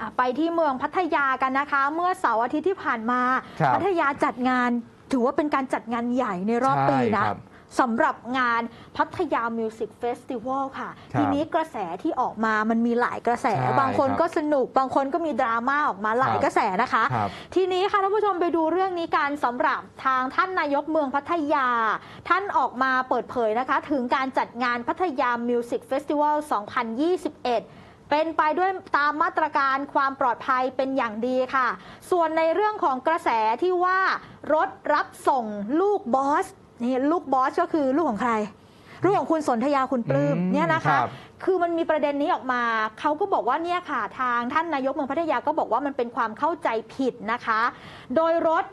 อะไปที่เมืองพัทยากันนะคะ เมื่อเสาร์อาทิตย์ที่ผ่านมา ครับพัทยาจัดงาน ถือว่าเป็นการจัดงานใหญ่ในรอบใช่ปีนะครับสำหรับงานพัทยามิวสิกเฟสติวัลค่ะ ครับทีนี้กระแสที่ออกมามันมีหลายกระแส ใช่บางคนครับก็สนุก บางคนก็มีดราม่าออกมาหลายครับกระแสนะคะ ครับ ทีนี้ค่ะท่านผู้ชมไปดูเรื่องนี้กันสำหรับทางท่านนายกเมืองพัทยา ท่านออกมาเปิดเผยนะคะ ถึงการจัดงานพัทยามิวสิกเฟสติวัล2021 เป็นไปด้วยตามมาตรการความปลอดภัยเป็นอย่างดีค่ะ ส่วนในเรื่องของกระแสที่ว่ารถรับส่งลูกบอสนี่ลูกบอสก็คือลูกของใครลูกของคุณสนธยาคุณปลื้มอืมเนี่ยนะคะครับคือมันมีประเด็นนี้ออกมาเขาก็บอกว่าเนี่ยค่ะทางท่านนายกเมืองพัทยาก็บอกว่ามันเป็นความเข้าใจผิดนะคะ โดยรถ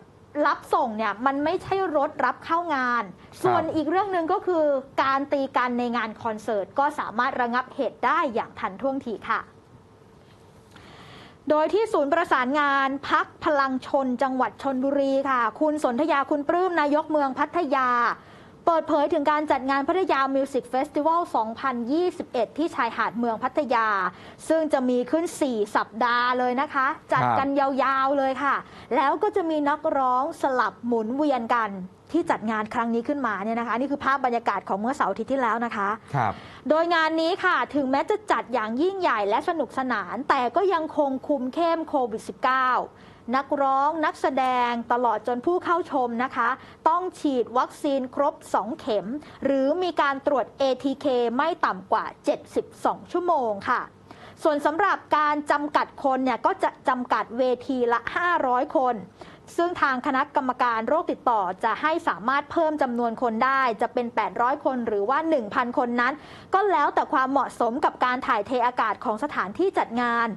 รับส่งเนี่ยมันไม่ใช่รถรับเข้างาน ส่วนอีกเรื่องหนึ่งก็คือการตีกันในงานคอนเสิร์ตก็สามารถระงับเหตุได้อย่างทันท่วงทีค่ะ โดยที่ศูนย์ประสานงานพักพลังชนจังหวัดชนบุรีค่ะ คุณสนธยาคุณปลื้มนายกเมืองพัทยา เปิดเผยถึงการจัดงานพัทยามิวสิกเฟสติวัล 2021 ที่ชายหาดเมืองพัทยา ซึ่งจะมีขึ้น 4 สัปดาห์เลยนะคะ จัดกันยาวๆเลยค่ะ แล้วก็จะมีนักร้องสลับหมุนเวียนกันที่จัดงานครั้งนี้ขึ้นมาเนี่ยนะคะนี่คือภาพบรรยากาศของเมื่อเสาร์อาทิตย์ที่แล้วนะคะครับโดยงานนี้ค่ะถึงแม้จะจัดอย่างยิ่งใหญ่และสนุกสนาน แต่ก็ยังคงคุมเข้มโควิด -19 นักร้องนักแสดงตลอดจนผู้เข้าชมนะคะ ต้องฉีดวัคซีนครบ 2 เข็ม หรือมีการตรวจ ATK ไม่ต่ำกว่า 72 ชั่วโมงค่ะส่วนสำหรับการจำกัดคนเนี่ยก็จะจำกัดเวทีละ 500 คน ซึ่งทางคณะกรรมการโรคติดต่อจะให้สามารถเพิ่มจำนวนคนได้ จะเป็น 800 คนหรือว่า 1,000 คนนั้น ก็แล้วแต่ความเหมาะสมกับการถ่ายเทอากาศของสถานที่จัดงาน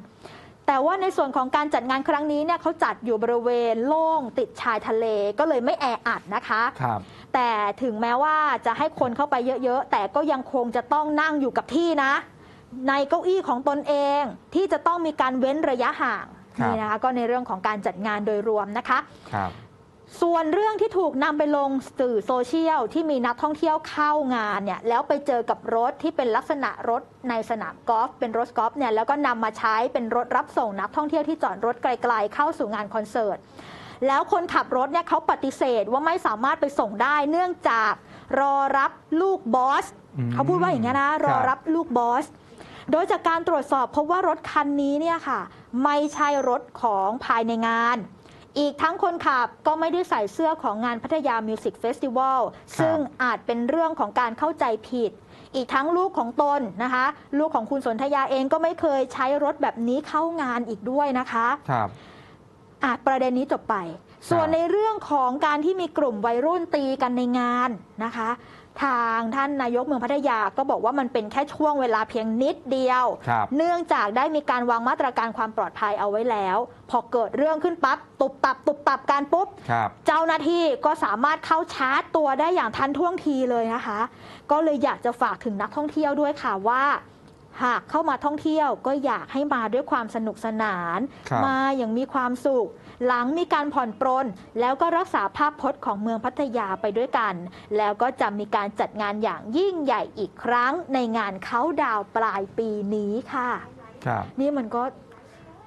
แต่ว่าในส่วนของการจัดงานครั้งนี้เนี่ยเขาจัดอยู่บริเวณโล่งติดชายทะเลก็เลยไม่แออัดนะคะครับแต่ถึงแม้ว่าจะให้คนเข้าไปเยอะๆ แต่ก็ยังคงจะต้องนั่งอยู่กับที่นะ ในเก้าอี้ของตนเองที่จะต้องมีการเว้นระยะห่างครับ นี่นะคะก็ในเรื่องของการจัดงานโดยรวมนะคะ ครับ ส่วนเรื่องที่ถูกนำไปลงสื่อโซเชียลที่มีนักท่องเที่ยวเข้างานเนี่ยแล้วไปเจอกับรถที่เป็นลักษณะรถในสนามกอล์ฟเป็นรถกอล์ฟเนี่ยแล้วก็นำมาใช้เป็นรถรับส่งนักท่องเที่ยวที่จอดรถไกล ๆ เข้าสู่งานคอนเสิร์ตแล้วคนขับรถเนี่ยเขาปฏิเสธว่าไม่สามารถไปส่งได้ เนื่องจากรอรับลูกบอสอืมเขาพูดว่าอย่างนี้ยนะรอครับรับลูกบอสโดยจากการตรวจสอบพบว่ารถคันนี้เนี่ยค่ะ ไม่ใช่รถของภายในงาน อีกทั้งคนขับก็ไม่ได้ใส่เสื้อของงานพัทยามิวสิกเฟสติวัลซึ่งอาจเป็นเรื่องของการเข้าใจผิด อีกทั้งลูกของตนนะคะ ลูกของคุณสนธยาเองก็ไม่เคยใช้รถแบบนี้เข้างานอีกด้วยนะคะ ครับอาจประเด็นนี้จบไป ส่วนในเรื่องของการที่มีกลุ่มวัยรุ่นตีกันในงานนะคะ ทางท่านนายกเมืองพัทยาก็บอกว่ามันเป็นแค่ช่วงเวลาเพียงนิดเดียวครับเนื่องจากได้มีการวางมาตรการความปลอดภัยเอาไว้แล้ว พอเกิดเรื่องขึ้นปั๊บตุบตับ ตุบตับการปุ๊บครับเจ้าหน้าที่ก็สามารถเข้าชาร์จตัวได้อย่างทันท่วงทีเลยนะคะ ก็เลยอยากจะฝากถึงนักท่องเที่ยวด้วยค่ะว่า หากเข้ามาท่องเที่ยวก็อยากให้มาด้วยความสนุกสนาน ครับ มาอย่างมีความสุข หลังมีการผ่อนปรน แล้วก็รักษาภาพพจน์ของเมืองพัทยาไปด้วยกัน แล้วก็จะมีการจัดงานอย่างยิ่งใหญ่อีกครั้งในงานเขาดาวน์ปลายปีนี้ค่ะ ครับ นี่มันก็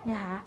เนี่ยค่ะ